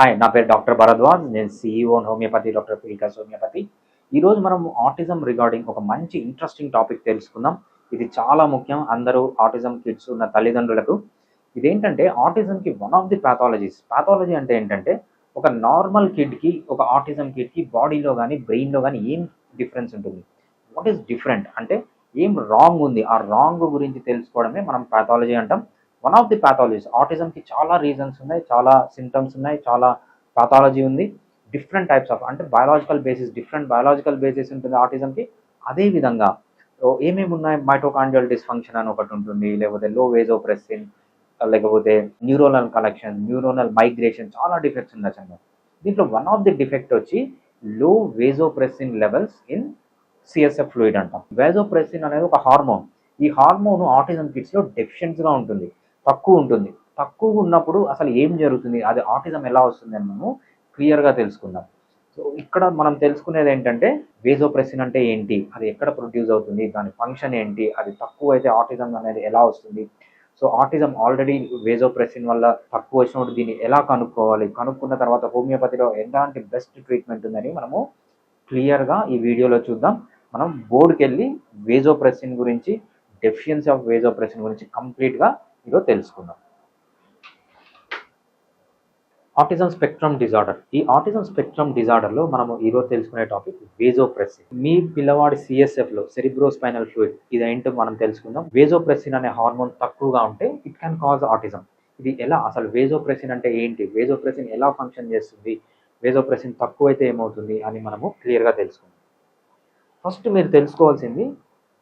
Hi నా పేరు doctor Bharadwaj. నేను సిఇఓ హోమియోపతి డాక్టర్ పిల్కాస్ హోమియోపతి ఈరోజు మనం ఆటిజం రిగార్డింగ్ ఒక మంచి ఇంట్రెస్టింగ్ టాపిక్ తెలుసుకుందాం. ఇది చాలా ముఖ్యం. అందరూ ఆటిజం కిడ్స్ ఉన్న తల్లిదండ్రులకు. ఇదేంటంటే ఆటిజంకి one of the pathologies pathology అంటే ఏంటంటే ఒక నార్మల్ కిడ్కి ఒక ఆటిజం కిడ్కి బాడీలో కానీ బ్రెయిన్లో కానీ ఏం డిఫరెన్స్ ఉంటుంది? వాట్ ఈస్ డిఫరెంట్ అంటే ఏం రాంగ్ ఉంది? ఆ రాంగ్ గురించి తెలుసుకోవడమే మనం పాథాలజీ అంటాం. వన్ ఆఫ్ ది ప్యాథాలజీస్ ఆటిజంకి చాలా రీజన్స్ ఉన్నాయి చాలా సిమ్టమ్స్ ఉన్నాయి చాలా పాథాలజీ ఉంది. డిఫరెంట్ టైప్స్ ఆఫ్ అంటే biological basis different biological basis ఉంటుంది ఆటిజంకి అదే విధంగా ఏమేమి ఉన్నాయి? మైటోకాండియల్ డిస్ఫంక్షన్ అని ఒకటి ఉంటుంది లేకపోతే లో వేజోప్రెసిన్ లేకపోతే న్యూరోనల్ కలెక్షన్ న్యూరోనల్ మైగ్రేషన్ చాలా డిఫెక్ట్స్ ఉండొచ్చు దీంట్లో వన్ ఆఫ్ ది డిఫెక్ట్ వచ్చి low vasopressin levels in CSF fluid అంటాం. వేజోప్రెసిన్ అనేది ఒక హార్మోన్ ఈ హార్మోన్ ఆటిజం కిడ్స్లో డెఫిషియన్స్గా ఉంటుంది. తక్కువ ఉంటుంది. తక్కువ ఉన్నప్పుడు అసలు ఏం జరుగుతుంది? అది ఆటిజం ఎలా వస్తుంది అని మనము క్లియర్గా తెలుసుకుందాం. సో ఇక్కడ మనం తెలుసుకునేది ఏంటంటే వేజోప్రెసిన్ అంటే ఏంటి? అది ఎక్కడ ప్రొడ్యూస్ అవుతుంది? దాని ఫంక్షన్ ఏంటి? అది తక్కువ అయితే ఆటిజం అనేది ఎలా వస్తుంది? సో ఆటిజం ఆల్రెడీ వేజోప్రెసిన్ వల్ల తక్కువ వచ్చినప్పుడు దీన్ని ఎలా కనుక్కోవాలి? కనుక్కున్న తర్వాత హోమియోపతిలో ఎలాంటి బెస్ట్ ట్రీట్మెంట్ ఉందని మనము క్లియర్గా ఈ వీడియోలో చూద్దాం. మనం బోర్డుకి వెళ్ళి వేజోప్రెసిన్ గురించి డెఫిషియన్సీ ఆఫ్ వేజోప్రెసిన్ గురించి కంప్లీట్గా ఈరోజు తెలుసుకుందాం. ఆటిజం స్పెక్ట్రమ్ డిజార్డర్ ఈ ఆటిజం స్పెక్ట్రమ్ డిజార్డర్లో మనము ఈరోజు తెలుసుకునే టాపిక్ వేజోప్రెసిన్ మీ పిల్లవాడి సిఎస్ఎఫ్లో సెరిబ్రోస్పైనల్ ఫ్లూయిడ్ ఇది ఏంటో మనం తెలుసుకుందాం. వేజోప్రెసిన్ అనే హార్మోన్ తక్కువగా ఉంటే ఇట్ క్యాన్ కాజ్ ఆటిజం ఇది ఎలా? అసలు వేజోప్రెసిన్ అంటే ఏంటి? వేజోప్రెసిన్ ఎలా ఫంక్షన్ చేస్తుంది? వేజోప్రెసిన్ తక్కువైతే ఏమవుతుంది అని మనము క్లియర్గా తెలుసుకుందాం. ఫస్ట్ మీరు తెలుసుకోవాల్సింది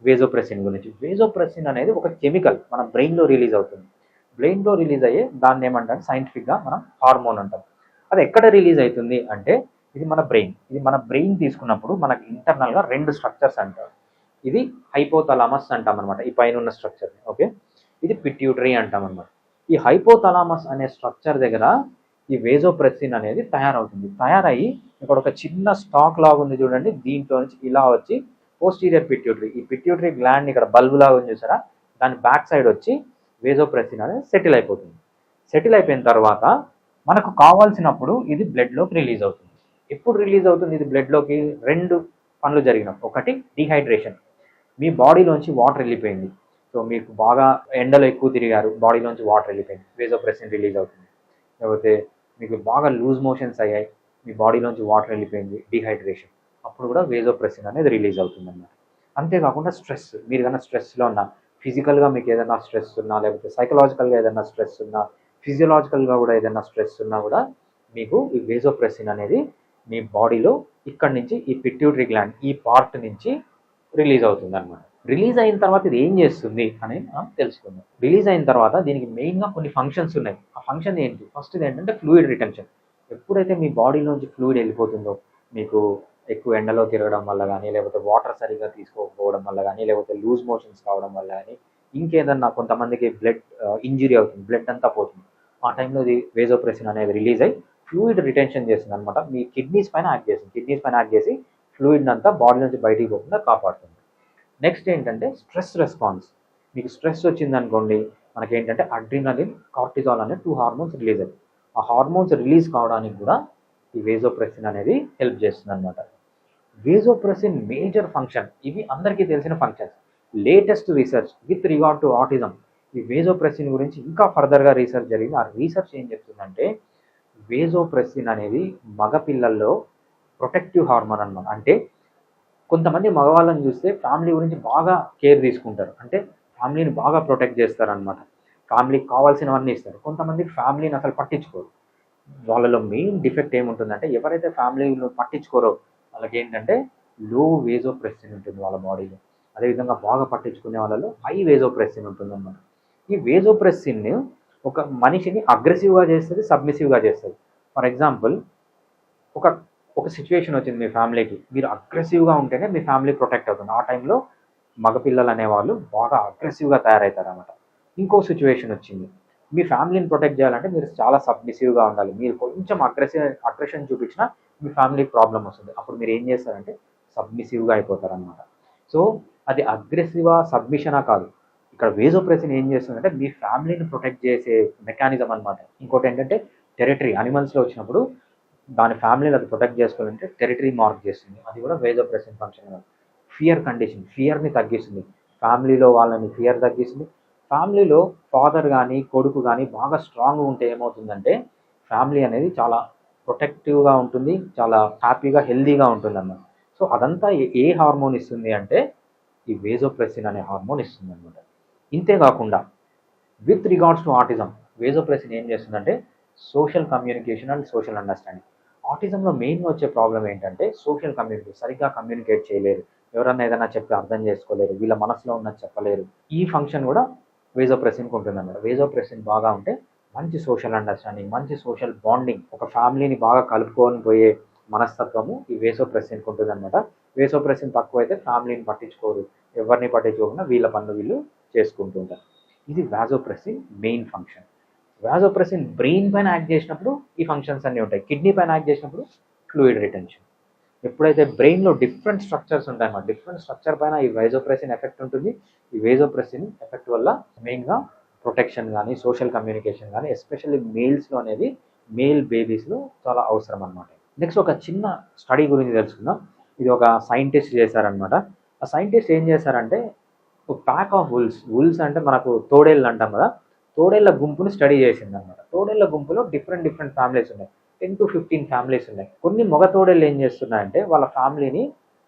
వేజోప్రెసిన్ గురించి. వేజోప్రెసిన్ అనేది ఒక కెమికల్ మన బ్రెయిన్లో రిలీజ్ అవుతుంది. బ్రెయిన్లో రిలీజ్ అయ్యే దాన్ని ఏమంటారు సైంటిఫిక్గా మనం హార్మోన్ అంటాం. అది ఎక్కడ రిలీజ్ అవుతుంది అంటే ఇది మన బ్రెయిన్. ఇది మన బ్రెయిన్ తీసుకున్నప్పుడు మనకి ఇంటర్నల్గా రెండు స్ట్రక్చర్స్ అంటారు ఇది హైపోతలామస్ అంటాం అనమాట ఈ పైన ఉన్న స్ట్రక్చర్ ఓకే? ఇది పిట్యూటరీ అంటాం అనమాట ఈ హైపోతలామస్ అనే స్ట్రక్చర్ దగ్గర ఈ వేజోప్రెసిన్ అనేది తయారవుతుంది. తయారయ్యి ఇక్కడ ఒక చిన్న స్టాక్ లాగా ఉంది చూడండి. దీంట్లో నుంచి ఇలా వచ్చి పోస్టీరియర్ పిట్యూటరీ ఈ పిట్యూటరీ గ్లాండ్ ఇక్కడ బల్బు లాగా ఉంది చూసారా? దాని బ్యాక్ సైడ్ వచ్చి వేజోప్రెసిన్ అనేది సెటిల్ అయిపోతుంది. సెటిల్ అయిపోయిన తర్వాత మనకు కావాల్సినప్పుడు ఇది బ్లడ్లోకి రిలీజ్ అవుతుంది. ఎప్పుడు రిలీజ్ అవుతుంది ఇది బ్లడ్లోకి రెండు పనులు జరిగినప్పుడు. ఒకటి డిహైడ్రేషన్ మీ బాడీలోంచి వాటర్ వెళ్ళిపోయింది. సో మీకు బాగా ఎండలో ఎక్కువ తిరిగారు బాడీలోంచి వాటర్ వెళ్ళిపోయింది. వేజోప్రెసిన్ రిలీజ్ అవుతుంది. లేకపోతే మీకు బాగా లూజ్ మోషన్స్ అయ్యాయి మీ బాడీలోంచి వాటర్ వెళ్ళిపోయింది డిహైడ్రేషన్ అప్పుడు కూడా వేజోప్రెసిన్ అనేది రిలీజ్ అవుతుంది అన్నమాట అంతేకాకుండా స్ట్రెస్ మీరు కన్నా స్ట్రెస్లో ఉన్న ఫిజికల్గా మీకు ఏదైనా స్ట్రెస్ ఉన్నా లేకపోతే సైకలాజికల్గా ఏదైనా స్ట్రెస్ ఉన్నా ఫిజియలాజికల్గా కూడా ఏదైనా స్ట్రెస్ ఉన్నా కూడా మీకు ఈ వేజోప్రెసిన్ అనేది మీ బాడీలో ఇక్కడ నుంచి ఈ పిట్యూటరీ గ్లాండ్ ఈ పార్ట్ నుంచి రిలీజ్ అవుతుంది అనమాట రిలీజ్ అయిన తర్వాత ఇది ఏం చేస్తుంది అని మనం తెలుసుకుందాం. రిలీజ్ అయిన తర్వాత దీనికి మెయిన్గా కొన్ని ఫంక్షన్స్ ఉన్నాయి. ఆ ఫంక్షన్ ఏంటి? ఫస్ట్ ఏంటంటే ఫ్లూయిడ్ రిటెన్షన్ ఎప్పుడైతే మీ బాడీలోంచి ఫ్లూయిడ్ వెళ్ళిపోతుందో మీకు ఎక్కువ ఎండలో తిరగడం వల్ల కానీ లేకపోతే వాటర్ సరిగా తీసుకోకపోవడం వల్ల కానీ లేకపోతే లూజ్ మోషన్స్ కావడం వల్ల కానీ ఇంకేదన్నా కొంతమందికి బ్లడ్ ఇంజురీ uh, అవుతుంది బ్లడ్ అంతా పోతుంది. ఆ టైంలో ఇది వేజోప్రెసిన్ అనేది రిలీజ్ అయ్యి ఫ్లూయిడ్ రిటెన్షన్ చేస్తుంది అనమాట మీ కిడ్నీస్ పైన యాక్ట్ చేస్తుంది. కిడ్నీస్ పైన యాక్ట్ చేసి ఫ్లూయిడ్ అంతా బాడీ నుంచి బయటికి పోకుండా కాపాడుతుంది. నెక్స్ట్ ఏంటంటే స్ట్రెస్ రెస్పాన్స్ మీకు స్ట్రెస్ వచ్చింది అనుకోండి మనకి ఏంటంటే అడ్రినలిన్ కార్టిజాల్ అనే టూ హార్మోన్స్ రిలీజ్ అయ్యాయి ఆ హార్మోన్స్ రిలీజ్ కావడానికి కూడా ఈ వేజోప్రెసిన్ అనేది హెల్ప్ చేస్తుంది అనమాట వేజోప్రెసిన్ మేజర్ ఫంక్షన్. ఇవి అందరికీ తెలిసిన functions latest research with regard to autism. ఈ వేజోప్రెసిన్ గురించి ఇంకా ఫర్దర్గా రీసెర్చ్ జరిగింది. ఆ రీసెర్చ్ ఏం చెప్తుందంటే వేజోప్రెసిన్ అనేది మగపిల్లల్లో ప్రొటెక్టివ్ హార్మోన్ అనమాట అంటే కొంతమంది మగవాళ్ళని చూస్తే ఫ్యామిలీ గురించి బాగా కేర్ తీసుకుంటారు. అంటే ఫ్యామిలీని బాగా ప్రొటెక్ట్ చేస్తారనమాట ఫ్యామిలీకి కావాల్సినవన్నీ ఇస్తారు. కొంతమందికి ఫ్యామిలీని అసలు పట్టించుకోరు. వాళ్ళలో మెయిన్ డిఫెక్ట్ ఏముంటుందంటే ఎవరైతే ఫ్యామిలీలో పట్టించుకోరో వాళ్ళకి ఏంటంటే లో వేజోప్రెసిన్ ఉంటుంది వాళ్ళ బాడీలో అదేవిధంగా బాగా పట్టించుకునే వాళ్ళలో హై వేజో వేజోప్రెసిన్ ఉంటుంది అన్నమాట ఈ వేజోప్రెసిన్ ఒక మనిషిని అగ్రెసివ్గా చేస్తుంది సబ్మిసివ్గా చేస్తుంది. ఫర్ ఎగ్జాంపుల్ ఒక ఒక సిచ్యువేషన్ వచ్చింది మీ ఫ్యామిలీకి మీరు అగ్రెసివ్గా ఉంటేనే మీ ఫ్యామిలీ ప్రొటెక్ట్ అవుతుంది. ఆ టైంలో మగపిల్లలు అనేవాళ్ళు బాగా అగ్రెసివ్గా తయారవుతారు అనమాట ఇంకో సిచ్యువేషన్ వచ్చింది. మీ ఫ్యామిలీని ప్రొటెక్ట్ చేయాలంటే మీరు చాలా సబ్మిసివ్గా ఉండాలి. మీరు కొంచెం అగ్రెసివ్ అగ్రెషన్ చూపించినా మీ ఫ్యామిలీకి ప్రాబ్లం వస్తుంది. అప్పుడు మీరు ఏం చేస్తారంటే సబ్మిసివ్గా అయిపోతారనమాట సో అది అగ్రెసివా సబ్మిషనా కాదు. ఇక్కడ వేజోప్రెసిన్ ఏం చేస్తుందంటే మీ ఫ్యామిలీని ప్రొటెక్ట్ చేసే మెకానిజం అనమాట ఇంకోటి ఏంటంటే టెరిటరీ అనిమల్స్లో వచ్చినప్పుడు దాని ఫ్యామిలీని అది ప్రొటెక్ట్ చేసుకోవాలంటే టెరిటరీ మార్క్ చేస్తుంది. అది కూడా veg of present function fear condition ఫియర్ని తగ్గిస్తుంది. ఫ్యామిలీలో వాళ్ళని ఫియర్ తగ్గిస్తుంది. ఫ్యామిలీలో ఫాదర్ కానీ కొడుకు కానీ బాగా స్ట్రాంగ్ ఉంటే ఏమవుతుందంటే ఫ్యామిలీ అనేది చాలా ప్రొటెక్టివ్గా ఉంటుంది చాలా హ్యాపీగా హెల్దీగా ఉంటుంది అన్నమాట సో అదంతా ఏ- ఏ హార్మోన్ ఇస్తుంది అంటే ఈ వేజోప్రెసిన్ అనే హార్మోన్ ఇస్తుంది అనమాట ఇంతేకాకుండా with regards to autism vasopressin ఏం చేస్తుందంటే social communication and social understanding. ఆటిజంలో మెయిన్గా వచ్చే ప్రాబ్లం ఏంటంటే సోషల్ కమ్యూనిటీ సరిగ్గా కమ్యూనికేట్ చేయలేరు. ఎవరన్నా ఏదైనా చెప్పి అర్థం చేసుకోలేరు వీళ్ళ మనసులో ఉన్నది చెప్పలేరు. ఈ ఫంక్షన్ కూడా వేజోప్రెసిన్కి ఉంటుంది అన్నమాట వేజోప్రెసిన్ బాగా ఉంటే మంచి సోషల్ అండర్స్టాండింగ్ మంచి సోషల్ బాండింగ్ ఒక ఫ్యామిలీని బాగా కలుపుకొని పోయే మనస్తత్వము ఈ వేసోప్రెసిన్కి ఉంటుంది అనమాట వేసోప్రెసిన్ తక్కువ అయితే ఫ్యామిలీని పట్టించుకోరు. ఎవరిని పట్టించుకోకుండా వీళ్ళ పనులు వీళ్ళు చేసుకుంటూ ఉంటారు. ఇది vasopressin main function vasopressin brain పైన యాక్ట్ చేసినప్పుడు ఈ ఫంక్షన్స్ అన్నీ ఉంటాయి. కిడ్నీ పైన యాక్ట్ చేసినప్పుడు ఫ్లూయిడ్ రిటెన్షన్ ఎప్పుడైతే బ్రెయిన్లో డిఫరెంట్ స్ట్రక్చర్స్ ఉంటాయన్నమాట డిఫరెంట్ స్ట్రక్చర్ పైన ఈ వైజోప్రెసిన్ ఎఫెక్ట్ ఉంటుంది. ఈ వైజోప్రెసిన్ ఎఫెక్ట్ వల్ల మెయిన్గా ప్రొటెక్షన్ కానీ సోషల్ కమ్యూనికేషన్ కానీ ఎస్పెషల్లీ మేల్స్లో అనేది మేల్ బేబీస్లో చాలా అవసరం అనమాట నెక్స్ట్ ఒక చిన్న స్టడీ గురించి తెలుసుకుందాం. ఇది ఒక సైంటిస్ట్ చేశారనమాట ఆ సైంటిస్ట్ ఏం చేశారంటే ఒక ప్యాక్ ఆఫ్ వుల్స్ వుల్స్ అంటే మనకు తోడేళ్ళు అంటాం కదా తోడేళ్ళ గుంపుని స్టడీ చేసింది అనమాట తోడేళ్ళ గుంపులో డిఫరెంట్ డిఫరెంట్ ఫ్యామిలీస్ ఉన్నాయి. టెన్ టు ఫిఫ్టీన్ ఫ్యామిలీస్ ఉన్నాయి. కొన్ని మగతోడేళ్ళు ఏం చేస్తున్నాయంటే వాళ్ళ ఫ్యామిలీని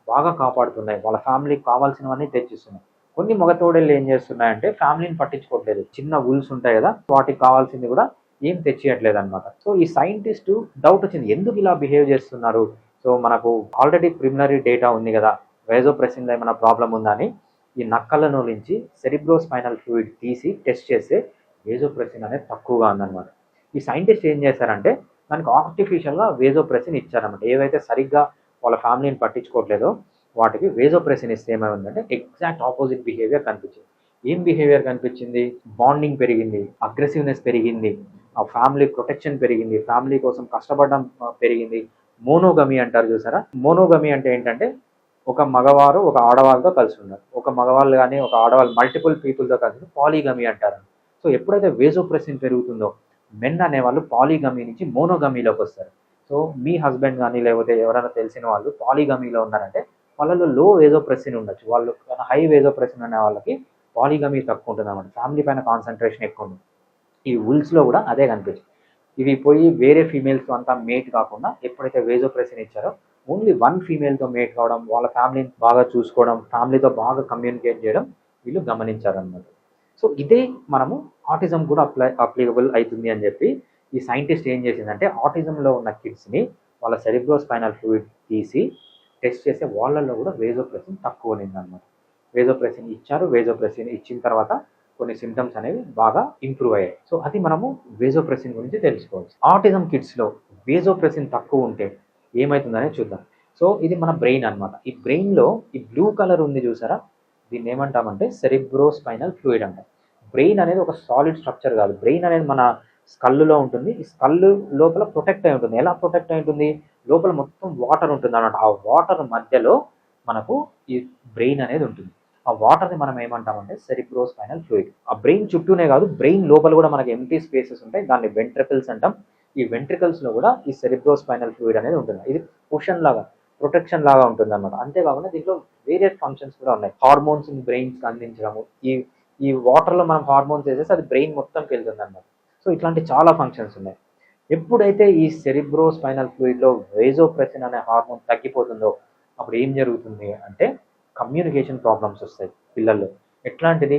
బాగా కాపాడుతున్నాయి. వాళ్ళ ఫ్యామిలీకి కావాల్సినవన్నీ తెచ్చిస్తున్నాయి. కొన్ని మగతోడేళ్ళు ఏం చేస్తున్నాయంటే ఫ్యామిలీని పట్టించుకోవట్లేదు చిన్న వుల్స్ ఉంటాయి కదా వాటికి కావాల్సింది కూడా ఏం తెచ్చేయట్లేదు అనమాట సో ఈ సైంటిస్ట్ డౌట్ వచ్చింది. ఎందుకు ఇలా బిహేవ్ చేస్తున్నారు? సో మనకు ఆల్రెడీ ప్రిమినరీ డేటా ఉంది కదా వైజోప్రెసిన్లో ఏమైనా ప్రాబ్లం ఉందా అని ఈ నక్కలను నుంచి సెరిబ్రో స్పైనల్ ఫ్లూయిడ్ తీసి టెస్ట్ చేస్తే వేజోప్రెసిన్ అనేది తక్కువగా ఉందన్నమాట. ఈ సైంటిస్ట్ ఏం చేశారంటే దానికి ఆర్టిఫిషియల్గా వేజోప్రెసిన్ ఇచ్చారన్నమాట. ఏవైతే సరిగ్గా వాళ్ళ ఫ్యామిలీని పట్టించుకోవట్లేదో వాటికి వేజోప్రెసిన్ ఇస్తే ఏమైందంటే ఎగ్జాక్ట్ ఆపోజిట్ బిహేవియర్ కనిపించింది. ఏం బిహేవియర్ కనిపించింది? బాండింగ్ పెరిగింది అగ్రెసివ్నెస్ పెరిగింది ఆ ఫ్యామిలీ ప్రొటెక్షన్ పెరిగింది ఫ్యామిలీ కోసం కష్టపడడం పెరిగింది. మోనోగమి అంటారు చూసారా? మోనోగమి అంటే ఏంటంటే ఒక మగవారు ఒక ఆడవాళ్ళతో కలిసి ఉన్నారు. ఒక మగవాళ్ళు కానీ ఒక ఆడవాళ్ళు మల్టిపుల్ పీపుల్తో కలిసి పాలీగమి అంటారు. సో ఎప్పుడైతే వేజోప్రెసిన్ పెరుగుతుందో మెన్ అనేవాళ్ళు పాలీగమి నుంచి మోనోగమీలోకి వస్తారు. సో మీ హస్బెండ్ కానీ లేకపోతే ఎవరైనా తెలిసిన వాళ్ళు పాలీగమీలో ఉన్నారంటే వాళ్ళలో లో వేజోప్రెసిన్ ఉండొచ్చు. వాళ్ళు హై వేజోప్రెసిన్ అనే వాళ్ళకి పాలీగమీ తక్కువ ఉంటుంది అనమాట ఫ్యామిలీ పైన కాన్సన్ట్రేషన్ ఎక్కువ ఉంది ఈ ఉల్స్లో కూడా అదే కనిపించింది ఇవి పోయి వేరే ఫీమేల్స్ అంతా మేట్ కాకుండా ఎప్పుడైతే వేజోప్రెసిన్ ఇచ్చారో ఓన్లీ వన్ ఫీమేల్తో మేట్ కావడం వాళ్ళ ఫ్యామిలీని బాగా చూసుకోవడం ఫ్యామిలీతో బాగా కమ్యూనికేట్ చేయడం వీళ్ళు గమనించారనమాట సో ఇదే మనము ఆటిజం కూడా అప్లై అప్లికబుల్ అవుతుంది అని చెప్పి ఈ సైంటిస్ట్ ఏం చేసిందంటే ఆటిజంలో ఉన్న కిడ్స్ని వాళ్ళ సెరిబ్రో స్పైనల్ ఫ్లూయిడ్ తీసి టెస్ట్ చేస్తే వాళ్ళల్లో కూడా వేజోప్రెసిన్ తక్కువ ఉన్నదన్నమాట. వేజోప్రెసిన్ ఇచ్చారు వేజోప్రెసిన్ ఇచ్చిన తర్వాత కొన్ని సిమ్టమ్స్ అనేవి బాగా ఇంప్రూవ్ అయ్యాయి. సో అది మనము వేజోప్రెసిన్ గురించి తెలుసుకోవచ్చు. ఆటిజం కిడ్స్లో వేజోప్రెసిన్ తక్కువ ఉంటే ఏమవుతుందనే చూద్దాం. సో ఇది మన బ్రెయిన్ అన్నమాట. ఈ బ్రెయిన్లో ఈ బ్లూ కలర్ ఉంది చూసారా? దీన్ని ఏమంటామంటే సెరిబ్రో స్పైనల్ ఫ్లూయిడ్ అంటాం. బ్రెయిన్ అనేది ఒక సాలిడ్ స్ట్రక్చర్ కాదు. బ్రెయిన్ అనేది మన స్కల్లులో ఉంటుంది. ఈ స్కల్ లోపల ప్రొటెక్ట్ అయి ఉంటుంది. ఎలా ప్రొటెక్ట్ అయి ఉంటుంది? లోపల మొత్తం వాటర్ ఉంటుంది అన్నమాట. ఆ వాటర్ మధ్యలో మనకు ఈ బ్రెయిన్ అనేది ఉంటుంది. ఆ వాటర్ని మనం ఏమంటామంటే సెరిబ్రో స్పైనల్ ఫ్లూయిడ్ ఆ బ్రెయిన్ చుట్టూనే కాదు బ్రెయిన్ లోపల కూడా మనకి ఎంటీ స్పేసెస్ ఉంటాయి. దాన్ని వెంట్రికల్స్ అంటాం. ఈ వెంట్రికల్స్లో కూడా ఈ సెరిబ్రో స్పైనల్ ఫ్లూయిడ్ అనేది ఉంటుంది. ఇది కుషన్ లాగా. ప్రొటెక్షన్ లాగా ఉంటుంది అనమాట అంతేకాకుండా దీంట్లో వేరియస్ ఫంక్షన్స్ కూడా ఉన్నాయి. హార్మోన్స్ బ్రెయిన్స్ అందించడము. ఈ ఈ వాటర్లో మనం హార్మోన్స్ వేసేసి అది బ్రెయిన్ మొత్తం వెళ్తుంది అనమాట సో ఇట్లాంటి చాలా ఫంక్షన్స్ ఉన్నాయి. ఎప్పుడైతే ఈ సెరిబ్రో స్పైనల్ ఫ్లూయిడ్లో వేజోప్రెసిన్ అనే హార్మోన్ తగ్గిపోతుందో అప్పుడు ఏం జరుగుతుంది అంటే కమ్యూనికేషన్ ప్రాబ్లమ్స్ వస్తాయి పిల్లల్లో. ఎట్లాంటిది?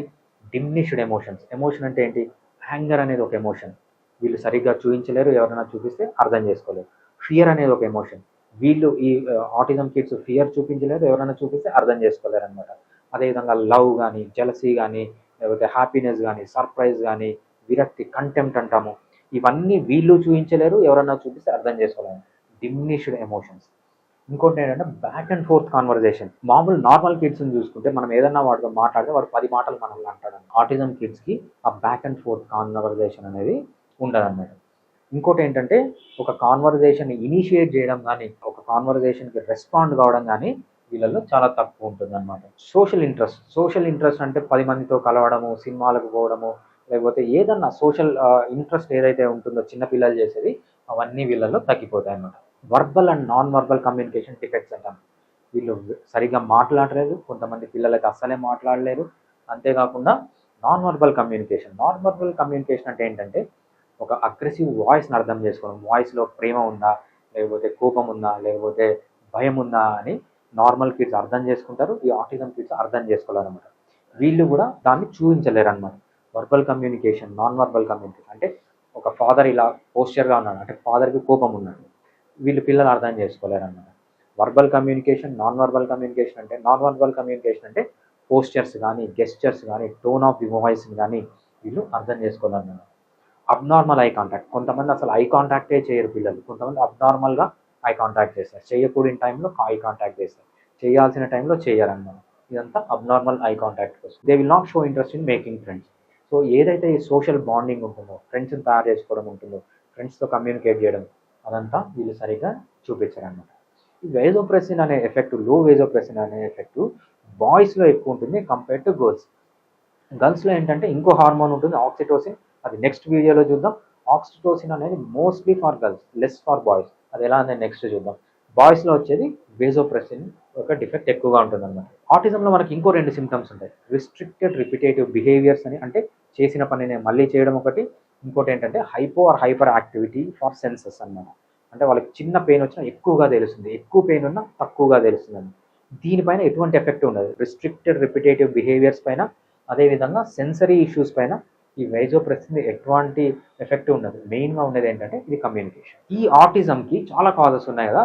డిమ్నిష్డ్ ఎమోషన్స్ ఎమోషన్ అంటే ఏంటి? హ్యాంగర్ అనేది ఒక ఎమోషన్ వీళ్ళు సరిగ్గా చూపించలేరు ఎవరైనా చూపిస్తే అర్థం చేసుకోలేరు. ఫియర్ అనేది ఒక ఎమోషన్ వీళ్ళు ఈ ఆటిజం కిడ్స్ ఫియర్ చూపించలేరు ఎవరైనా చూపిస్తే అర్థం చేసుకోలేరు అనమాట అదేవిధంగా లవ్ కానీ జలసీ కానీ లేకపోతే హ్యాపీనెస్ కానీ సర్ప్రైజ్ కానీ విరక్తి కంటెంప్ట్ అంటాము. ఇవన్నీ వీళ్ళు చూపించలేరు ఎవరైనా చూపిస్తే అర్థం చేసుకోలేరు. డిమినిష్డ్ ఎమోషన్స్ ఇంకోటి ఏంటంటే బ్యాక్ అండ్ ఫోర్త్ కాన్వర్జేషన్ మామూలు నార్మల్ కిడ్స్ని చూసుకుంటే మనం ఏదన్నా వాటితో మాట్లాడితే వాడు పది మాటలు మనల్ని అంటాడు. ఆటిజం కిడ్స్కి ఆ బ్యాక్ అండ్ ఫోర్త్ కాన్వర్జేషన్ అనేది ఉండదన్నమాట. ఇంకోటి ఏంటంటే ఒక కాన్వర్జేషన్ ఇనిషియేట్ చేయడం కానీ ఒక కాన్వర్జేషన్కి రెస్పాండ్ కావడం కానీ వీళ్ళల్లో చాలా తక్కువ ఉంటుంది అనమాట సోషల్ ఇంట్రెస్ట్ సోషల్ ఇంట్రెస్ట్ అంటే పది మందితో కలవడము సినిమాలకు పోవడము లేకపోతే ఏదన్నా సోషల్ ఇంట్రెస్ట్ ఏదైతే ఉంటుందో చిన్న పిల్లలు చేసేది అవన్నీ వీళ్ళల్లో తగ్గిపోతాయి అన్నమాట verbal and non verbal communication defects అంటాం. వీళ్ళు సరిగ్గా మాట్లాడలేదు కొంతమంది పిల్లలకి అస్సలే మాట్లాడలేరు అంతేకాకుండా non verbal communication non verbal communication అంటే ఏంటంటే ఒక అగ్రెసివ్ వాయిస్ని అర్థం చేసుకోవడం వాయిస్లో ప్రేమ ఉందా లేకపోతే కోపం ఉందా లేకపోతే భయం ఉందా అని నార్మల్ కిడ్స్ అర్థం చేసుకుంటారు ఈ ఆటిజం కిడ్స్ అర్థం చేసుకోవాలన్నమాట. వీళ్ళు కూడా దాన్ని చూపించలేరు అనమాట verbal communication non verbal communication అంటే ఒక ఫాదర్ ఇలా పోస్చర్గా ఉన్నాడు అంటే ఫాదర్కి కోపం ఉన్నాడు. వీళ్ళు పిల్లలు అర్థం చేసుకోలేరు అనమాట verbal communication non verbal communication అంటే నాన్ వర్బల్ కమ్యూనికేషన్ అంటే పోస్చర్స్ కానీ గెస్చర్స్ కానీ టోన్ ఆఫ్ ది వాయిస్ కానీ వీళ్ళు అర్థం చేసుకోవాలన్నమాట. అబ్నార్మల్ ఐ కాంటాక్ట్ కొంతమంది అసలు ఐ కాంటాక్టే చేయరు పిల్లలు. కొంతమంది అబ్నార్మల్గా ఐ కాంటాక్ట్ చేస్తారు. చేయకూడని టైంలో ఐ కాంటాక్ట్ చేస్తారు. చేయాల్సిన టైంలో చేయరన్నమాట. ఇదంతా అబ్నార్మల్ ఐ కాంటాక్ట్ కోసం. They will not show interest in making friends so ఏదైతే ఈ సోషల్ బాండింగ్ ఉంటుందో ఫ్రెండ్స్ని తయారు చేసుకోవడం ఉంటుందో ఫ్రెండ్స్తో కమ్యూనికేట్ చేయడం అదంతా వీళ్ళు సరిగ్గా చూపించారనమాట ఈ వేజోప్రెసిన్ అనే ఎఫెక్ట్లో వేజోప్రెసిన్ అనే ఎఫెక్ట్ బాయ్స్లో ఎక్కువ ఉంటుంది కంపేర్ టు గర్ల్స్ గర్ల్స్లో ఏంటంటే ఇంకో హార్మోన్ ఉంటుంది ఆక్సిటోసిన్ అది నెక్స్ట్ వీడియోలో చూద్దాం. ఆక్సిటోసిన్ అనేది mostly for girls less for boys అది ఎలా అనేది నెక్స్ట్ చూద్దాం. బాయ్స్లో వచ్చేది బేజోప్రెసిన్ ఒక డిఫెక్ట్ ఎక్కువగా ఉంటుంది అనమాట ఆటిజంలో మనకి ఇంకో రెండు సిమ్టమ్స్ ఉంటాయి. రిస్ట్రిక్టెడ్ రిపిటేటివ్ బిహేవియర్స్ అని అంటే చేసిన పనిని మళ్ళీ చేయడం ఒకటి. ఇంకోటి ఏంటంటే hypo or hyper activity for senses అన్నమాట. అంటే వాళ్ళకి చిన్న పెయిన్ వచ్చినా ఎక్కువగా తెలుస్తుంది. ఎక్కువ పెయిన్ ఉన్నా తక్కువగా తెలుస్తుంది దీనిపైన ఎటువంటి ఎఫెక్ట్ ఉండదు. రిస్ట్రిక్టెడ్ రిపిటేటివ్ బిహేవియర్స్ పైన అదేవిధంగా సెన్సరీ ఇష్యూస్ పైన ఈ వైజోప్రెసిన్ ఎటువంటి ఎఫెక్ట్ ఉండదు. మెయిన్గా ఉండేది ఏంటంటే ఇది కమ్యూనికేషన్ ఈ ఆటిజంకి చాలా కాజెస్ ఉన్నాయి కదా.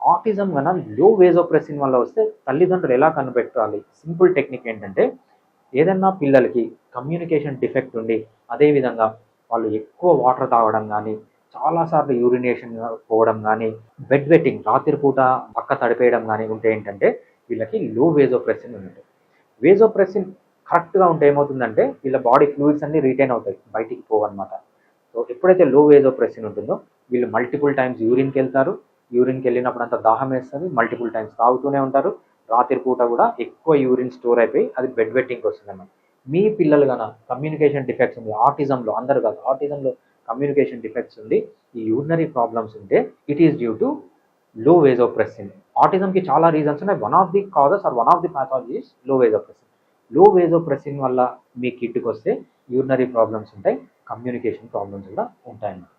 ఆటిజం కన్నా లో వేజోప్రెసిన్ వల్ల వస్తే తల్లిదండ్రులు ఎలా కనిపెట్టాలి? సింపుల్ టెక్నిక్ ఏంటంటే ఏదన్నా పిల్లలకి కమ్యూనికేషన్ డిఫెక్ట్ ఉండి అదేవిధంగా వాళ్ళు ఎక్కువ వాటర్ తాగడం కానీ చాలాసార్లు యూరినేషన్ పోవడం కానీ బెడ్ వెట్టింగ్ రాత్రిపూట పక్క తడిపేయడం కానీ ఉంటే ఏంటంటే వీళ్ళకి లో వేజోప్రెసిన్ ఉంటుంది. వేజోప్రెసిన్ కరెక్ట్గా ఉంటే ఏమవుతుందంటే వీళ్ళ బాడీ ఫ్లూయిడ్స్ అన్ని రిటైన్ అవుతాయి బయటికి పోవన్నమాట. సో ఎప్పుడైతే లో వేజోప్రెసిన్ ఉంటుందో వీళ్ళు మల్టిపుల్ టైమ్స్ యూరిన్కి వెళ్తారు యూరిన్కి వెళ్ళినప్పుడు అంత దాహం వేస్తుంది మల్టిపుల్ టైమ్స్ తాగుతూనే ఉంటారు. రాత్రి పూట కూడా ఎక్కువ యూరిన్ స్టోర్ అయిపోయి అది బెడ్ వెట్టింగ్కి వస్తుంది అన్నమాట మీ పిల్లలు కన కమ్యూనికేషన్ డిఫెక్ట్స్ ఉంది ఆటిజంలో అందరు కాదు ఆటిజంలో కమ్యూనికేషన్ డిఫెక్ట్స్ ఉంది ఈ యూరినరీ ప్రాబ్లమ్స్ ఉంటే it is due to low vasopressin ఆటిజంకి చాలా రీజన్స్ ఉన్నాయి. One of the causes or one of the ప్యాథాలజీస్లో veg of pressing low vasopressin వల్ల మీ కిడ్కి వస్తే యూరినరీ ప్రాబ్లమ్స్ ఉంటాయి కమ్యూనికేషన్ ప్రాబ్లమ్స్ కూడా ఉంటాయన్నమాట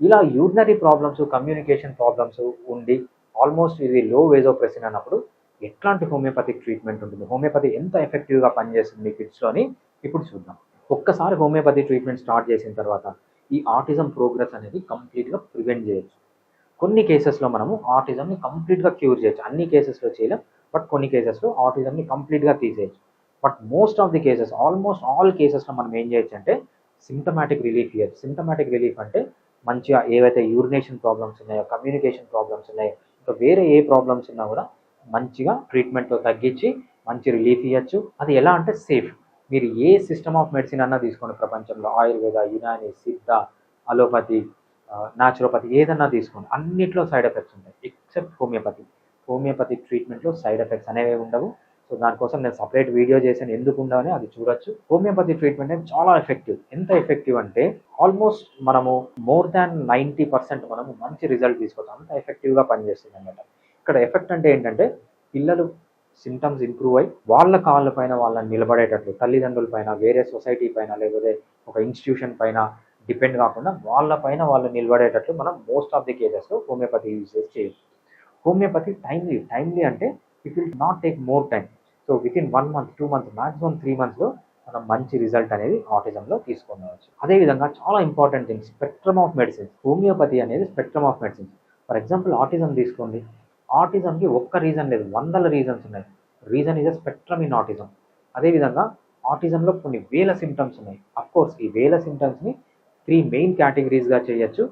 ఇలా యూరినరీ ప్రాబ్లమ్స్ కమ్యూనికేషన్ ప్రాబ్లమ్స్ ఉండి ఆల్మోస్ట్ ఇది లో వేజోప్రెసిన్ అన్నప్పుడు ఎట్లాంటి హోమియోపతిక్ ట్రీట్మెంట్ ఉంటుంది? హోమియోపతి ఎంత ఎఫెక్టివ్గా పనిచేస్తుంది మీ కిడ్స్లోని? ఇప్పుడు చూద్దాం. ఒక్కసారి హోమియోపతి ట్రీట్మెంట్ స్టార్ట్ చేసిన తర్వాత ఈ ఆటిజం ప్రోగ్రెస్ అనేది కంప్లీట్గా ప్రివెంట్ చేయొచ్చు. కొన్ని కేసెస్లో మనము ఆటిజంని కంప్లీట్గా క్యూర్ చేయొచ్చు. అన్ని కేసెస్లో చేయలేం బట్ కొన్ని కేసెస్లో ఆటిజంని కంప్లీట్గా తీసేయచ్చు. But most of the cases almost all కేసెస్లో మనం ఏం చేయొచ్చు అంటే సిమ్టమాటిక్ రిలీఫ్ ఇయర్. సిమ్టమాటిక్ రిలీఫ్ అంటే మంచిగా ఏవైతే యూరినేషన్ ప్రాబ్లమ్స్ ఉన్నాయో కమ్యూనికేషన్ ప్రాబ్లమ్స్ ఉన్నాయో ఇంకా వేరే ఏ ప్రాబ్లమ్స్ ఉన్నా కూడా మంచిగా ట్రీట్మెంట్తో తగ్గించి మంచి రిలీఫ్ ఇవ్వచ్చు అది ఎలా అంటే సేఫ్. మీరు ఏ సిస్టమ్ ఆఫ్ మెడిసిన్ అన్నా తీసుకోండి ప్రపంచంలో. ఆయుర్వేద యునాని సిద్ధ అలోపతి న్యాచురోపతి ఏదన్నా తీసుకోండి. అన్నిట్లో సైడ్ ఎఫెక్ట్స్ ఉంటాయి ఎక్సెప్ట్ హోమియోపతి. హోమియోపతి ట్రీట్మెంట్లో సైడ్ ఎఫెక్ట్స్ అనేవి ఉండవు. సో దానికోసం నేను సపరేట్ వీడియో చేశాను. ఎందుకు ఉండవని అది చూడొచ్చు. హోమియోపతి ట్రీట్మెంట్ అనేది చాలా ఎఫెక్టివ్ ఎంత ఎఫెక్టివ్ అంటే ఆల్మోస్ట్ మనము మోర్ దాన్ నైంటీ పర్సెంట్ మనము మంచి రిజల్ట్ తీసుకోవచ్చు అంత ఎఫెక్టివ్గా పనిచేస్తుంది అనమాట ఇక్కడ ఎఫెక్ట్ అంటే ఏంటంటే పిల్లలు సిమ్టమ్స్ ఇంప్రూవ్ అయ్యి వాళ్ళ కాళ్ళ పైన వాళ్ళని నిలబడేటట్లు తల్లిదండ్రుల పైన వేరే సొసైటీ పైన లేకపోతే ఒక ఇన్స్టిట్యూషన్ పైన డిపెండ్ కాకుండా వాళ్ళ పైన వాళ్ళు నిలబడేటట్లు మనం మోస్ట్ ఆఫ్ ది కేసెస్లో హోమియోపతి యూజ్ చేసి చేయొచ్చు. హోమియోపతి టైమ్లీ టైమ్లీ అంటే it will not take more time so with in one month two months maximum three మంత్స్లో మనం మంచి రిజల్ట్ అనేది ఆటిజంలో తీసుకోవచ్చు అదేవిధంగా చాలా important thing spectrum of medicines homeopathy అనేది spectrum of medicines for example autism తీసుకోండి. ఆటిజంకి ఒక్క రీజన్ లేదు వందల రీజన్స్ ఉన్నాయి. Reason is a spectrum in autism అదేవిధంగా ఆటిజంలో కొన్ని వేల సిమ్టమ్స్ ఉన్నాయి. అఫ్ కోర్స్ ఈ వేల సిమ్టమ్స్ని త్రీ మెయిన్ కేటగిరీస్గా చేయొచ్చు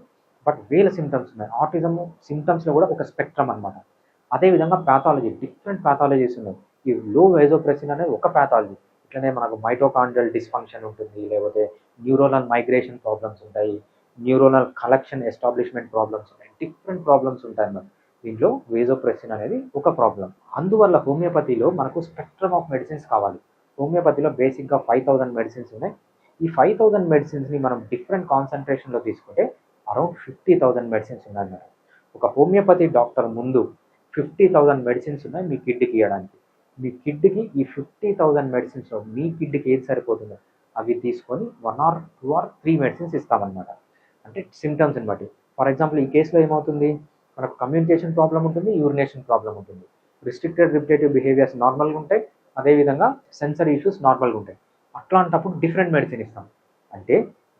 బట్ వేల సిమ్టమ్స్ ఉన్నాయి. ఆటిజం సిమ్టమ్స్లో కూడా ఒక స్పెక్ట్రమ్ అనమాట అదేవిధంగా ప్యాథాలజీ డిఫరెంట్ ప్యాథాలజీస్ ఉన్నాయి. ఈ లో వేజోప్రెసిన్ అనేది ఒక ప్యాథాలజీ ఇట్లనే మనకు మైటోకాండ్రల్ డిస్ఫంక్షన్ ఉంటుంది లేకపోతే న్యూరోనల్ మైగ్రేషన్ ప్రాబ్లమ్స్ ఉంటాయి న్యూరోనల్ కలెక్షన్ ఎస్టాబ్లిష్మెంట్ ప్రాబ్లమ్స్ ఉంటాయి డిఫరెంట్ ప్రాబ్లమ్స్ ఉంటాయి అన్నమాట. దీంట్లో వేజోప్రెసిన్ అనేది ఒక ప్రాబ్లం అందువల్ల హోమియోపతిలో మనకు స్పెక్ట్రమ్ ఆఫ్ మెడిసిన్స్ కావాలి. హోమియోపతిలో బేసిక్గా ఫైవ్ థౌసండ్ మెడిసిన్స్ ఉన్నాయి. ఈ ఫైవ్ థౌజండ్ మెడిసిన్స్ని మనం డిఫరెంట్ కాన్సన్ట్రేషన్లో తీసుకుంటే అరౌండ్ ఫిఫ్టీ థౌజండ్ మెడిసిన్స్ ఉన్నాయన్నమాట ఒక హోమియోపతి డాక్టర్ ముందు ఫిఫ్టీ థౌజండ్ మెడిసిన్స్ ఉన్నాయి మీ కిడ్కి ఇవ్వడానికి. మీ కిడ్కి ఈ ఫిఫ్టీ థౌజండ్ మెడిసిన్స్ మీ కిడ్కి ఏది సరిపోతుందో అవి తీసుకొని one or two or three medicines ఇస్తామన్నమాట. అంటే సిమ్టమ్స్ని బట్టి. ఫర్ ఎగ్జాంపుల్ ఈ కేసులో ఏమవుతుంది? మనకు కమ్యూనికేషన్ ప్రాబ్లం ఉంటుంది యూరినేషన్ ప్రాబ్లం ఉంటుంది. రిస్ట్రిక్టెడ్ రిపిటేటివ్ బిహేవియర్స్ నార్మల్గా ఉంటాయి అదేవిధంగా సెన్సర్ ఇష్యూస్ నార్మల్గా ఉంటాయి. అట్లాంటప్పుడు డిఫరెంట్ మెడిసిన్ ఇస్తాం. అంటే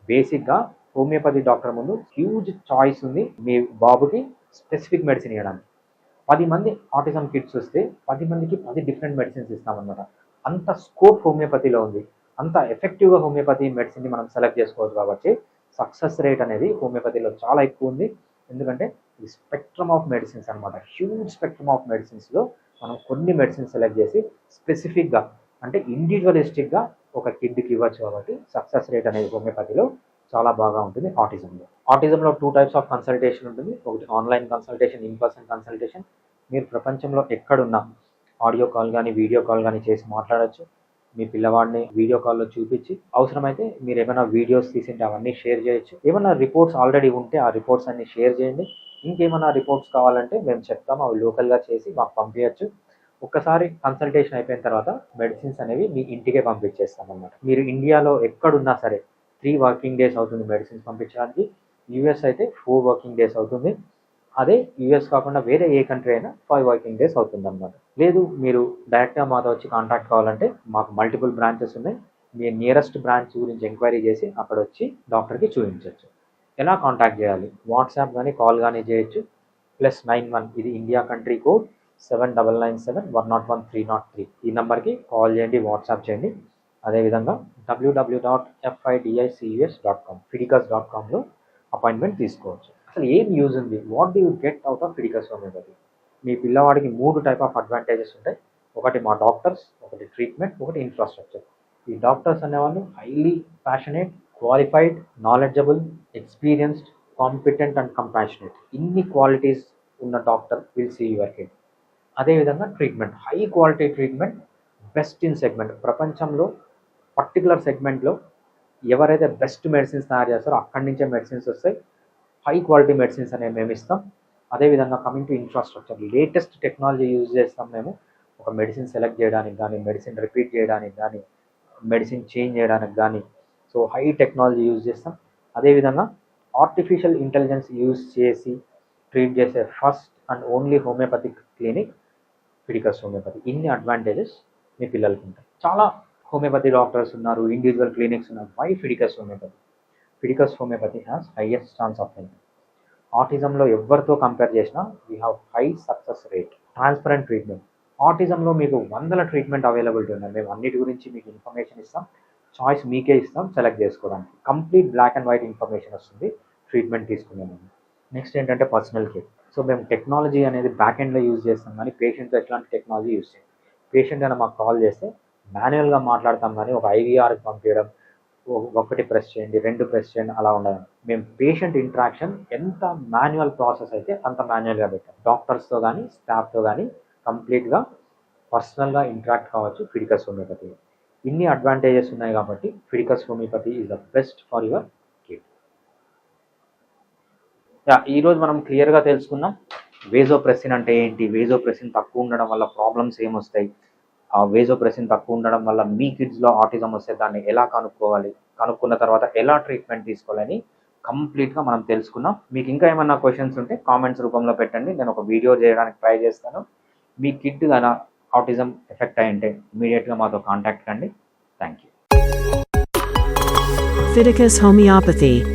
బేసిక్గా హోమియోపతి డాక్టర్ ముందు హ్యూజ్ చాయిస్ ఉంది మీ బాబుకి స్పెసిఫిక్ మెడిసిన్ ఇవ్వడానికి. పది మంది ఆటిజం కిడ్స్ వస్తే పది మందికి పది డిఫరెంట్ మెడిసిన్స్ ఇస్తామన్నమాట. అంత స్కోప్ హోమియోపతిలో ఉంది. అంత ఎఫెక్టివ్గా హోమియోపతి మెడిసిన్ని మనం సెలెక్ట్ చేసుకోవచ్చు కాబట్టి సక్సెస్ రేట్ అనేది హోమియోపతిలో చాలా ఎక్కువ ఉంది. ఎందుకంటే ఈ స్పెక్ట్రమ్ ఆఫ్ మెడిసిన్స్ అనమాట హ్యూజ్ స్పెక్ట్రమ్ ఆఫ్ మెడిసిన్స్లో మనం కొన్ని మెడిసిన్స్ సెలెక్ట్ చేసి స్పెసిఫిక్గా అంటే ఇండివిజువలిస్టిక్గా ఒక కిడ్కి ఇవ్వచ్చు కాబట్టి సక్సెస్ రేట్ అనేది హోమియోపతిలో చాలా బాగా ఉంటుంది ఆటిజంలో. ఆటిజంలో టూ టైప్స్ ఆఫ్ కన్సల్టేషన్ ఉంటుంది. ఒకటి online consultation in person consultation మీరు ప్రపంచంలో ఎక్కడున్నా ఆడియో కాల్ కానీ వీడియో కాల్ కానీ చేసి మాట్లాడచ్చు. మీ పిల్లవాడిని వీడియో కాల్లో చూపించి అవసరమైతే మీరు ఏమైనా వీడియోస్ తీసింటే అవన్నీ షేర్ చేయొచ్చు. ఏమైనా రిపోర్ట్స్ ఆల్రెడీ ఉంటే ఆ రిపోర్ట్స్ అన్ని షేర్ చేయండి. ఇంకేమైనా రిపోర్ట్స్ కావాలంటే మేము చెప్తాము అవి లోకల్గా చేసి మాకు పంపించచ్చు ఒక్కసారి కన్సల్టేషన్ అయిపోయిన తర్వాత మెడిసిన్స్ అనేవి మీ ఇంటికే పంపించేస్తాం అన్నమాట మీరు ఇండియాలో ఎక్కడున్నా సరే త్రీ వర్కింగ్ డేస్ అవుతుంది మెడిసిన్స్ పంపించడానికి. యూఎస్ అయితే ఫోర్ వర్కింగ్ డేస్ అవుతుంది. అదే యూఎస్ కాకుండా వేరే ఏ కంట్రీ అయినా ఫైవ్ వర్కింగ్ డేస్ అవుతుంది అనమాట లేదు మీరు డైరెక్ట్గా మాతో వచ్చి కాంటాక్ట్ కావాలంటే మాకు మల్టిపుల్ బ్రాంచెస్ ఉన్నాయి. మీ నియరెస్ట్ బ్రాంచ్ గురించి ఎంక్వైరీ చేసి అక్కడ వచ్చి డాక్టర్కి చూపించవచ్చు ఎలా కాంటాక్ట్ చేయాలి? వాట్సాప్ కానీ కాల్ కానీ చేయొచ్చు. ప్లస్ నైన్ వన్ ఇది India country code seven double nine seven one not one three not three. ఈ నెంబర్కి కాల్ చేయండి వాట్సాప్ చేయండి. అదేవిధంగా W W dot FIDICS dot com Fidicus dot కామ్లో appointment తీసుకోవచ్చు. అసలు ఏం యూజ్ ఉంది? What do you get out of Fidicus homeopathy మీ పిల్లవాడికి మూడు టైప్ ఆఫ్ అడ్వాంటేజెస్ ఉంటాయి. ఒకటి మా డాక్టర్స్ ఒకటి ట్రీట్మెంట్ ఒకటి ఇన్ఫ్రాస్ట్రక్చర్ ఈ డాక్టర్స్ అనేవాళ్ళు highly passionate qualified knowledgeable experienced competent and compassionate ఇన్ని క్వాలిటీస్ ఉన్న doctor will see your kid అదేవిధంగా treatment high quality treatment best in segment ప్రపంచంలో పర్టికులర్ సెగ్మెంట్లో ఎవరైతే బెస్ట్ మెడిసిన్స్ తయారు చేస్తారో అక్కడి నుంచే మెడిసిన్స్ వస్తాయి. హై క్వాలిటీ మెడిసిన్స్ అనేవి మేము ఇస్తాం. అదేవిధంగా coming to infrastructure latest technology use చేస్తాం మేము. ఒక మెడిసిన్ సెలెక్ట్ చేయడానికి కానీ మెడిసిన్ రిపీట్ చేయడానికి కానీ మెడిసిన్ చేంజ్ చేయడానికి కానీ సో హై టెక్నాలజీ యూజ్ చేస్తాం. అదేవిధంగా ఆర్టిఫిషియల్ ఇంటెలిజెన్స్ యూజ్ చేసి ట్రీట్ చేసే first and only homeopathic clinic Fidicus homeopathy ఇన్ని అడ్వాంటేజెస్ మీ పిల్లలకి ఉంటాయి. చాలా హోమియోపతి డాక్టర్స్ ఉన్నారు ఇండివిజువల్ క్లినిక్స్ ఉన్నారు. Why Fidicus homeopathy Fidicus homeopathy has highest chance of health ఆటిజంలో ఎవరితో కంపేర్ చేసినా we have high success rate transparent treatment ఆటిజంలో మీకు వందల ట్రీట్మెంట్ అవైలబిలిటీ ఉన్నాయి. మేము అన్నిటి గురించి మీకు ఇన్ఫర్మేషన్ ఇస్తాం. చాయిస్ మీకే ఇస్తాం సెలెక్ట్ చేసుకోవడానికి. Complete black and white information వస్తుంది. ట్రీట్మెంట్ తీసుకునే నెక్స్ట్ ఏంటంటే పర్సనల్ కేర్ సో మేము టెక్నాలజీ అనేది బ్యాక్ ఎండ్లో యూజ్ చేస్తాం. కానీ పేషెంట్స్ ఎట్లాంటి టెక్నాలజీ యూజ్ చేయం పేషెంట్ అయినా మాకు కాల్ చేస్తే మాన్యువల్గా మాట్లాడతాం కానీ ఒక ఐవీఆర్కి పంపించడం ఒకటి ప్రెస్ చేయండి రెండు ప్రెస్ చేయండి అలా ఉండదు. మేము పేషెంట్ ఇంట్రాక్షన్ ఎంత మాన్యువల్ ప్రాసెస్ అయితే అంత మాన్యువల్గా పెట్టాం. డాక్టర్స్తో కానీ స్టాఫ్తో కానీ కంప్లీట్గా పర్సనల్గా ఇంటరాక్ట్ కావచ్చు ఫిడికస్ హోమియోపతి. ఇన్ని అడ్వాంటేజెస్ ఉన్నాయి కాబట్టి Fidicus homeopathy is the best for your kid yeah ఈరోజు మనం క్లియర్గా తెలుసుకున్నాం. వేజోప్రెసిన్ అంటే ఏంటి? వేజోప్రెసిన్ తక్కువ ఉండడం వల్ల ప్రాబ్లమ్స్ ఏమొస్తాయి? వేజోప్రెసిన్ తక్కువ ఉండడం వల్ల మీ కిడ్స్లో ఆటిజం వస్తే దాన్ని ఎలా కనుక్కోవాలి? కనుక్కున్న తర్వాత ఎలా ట్రీట్మెంట్ తీసుకోవాలని కంప్లీట్గా మనం తెలుసుకున్నాం మీకు ఇంకా ఏమైనా క్వశ్చన్స్ ఉంటే కామెంట్స్ రూపంలో పెట్టండి. నేను ఒక వీడియో చేయడానికి ట్రై చేస్తాను. మీ కిడ్ కానీ ఆటిజం ఎఫెక్ట్ అయి ఉంటే ఇమీడియట్గా మాతో కాంటాక్ట్ కండి థ్యాంక్ యూ Fiticus Homeopathy.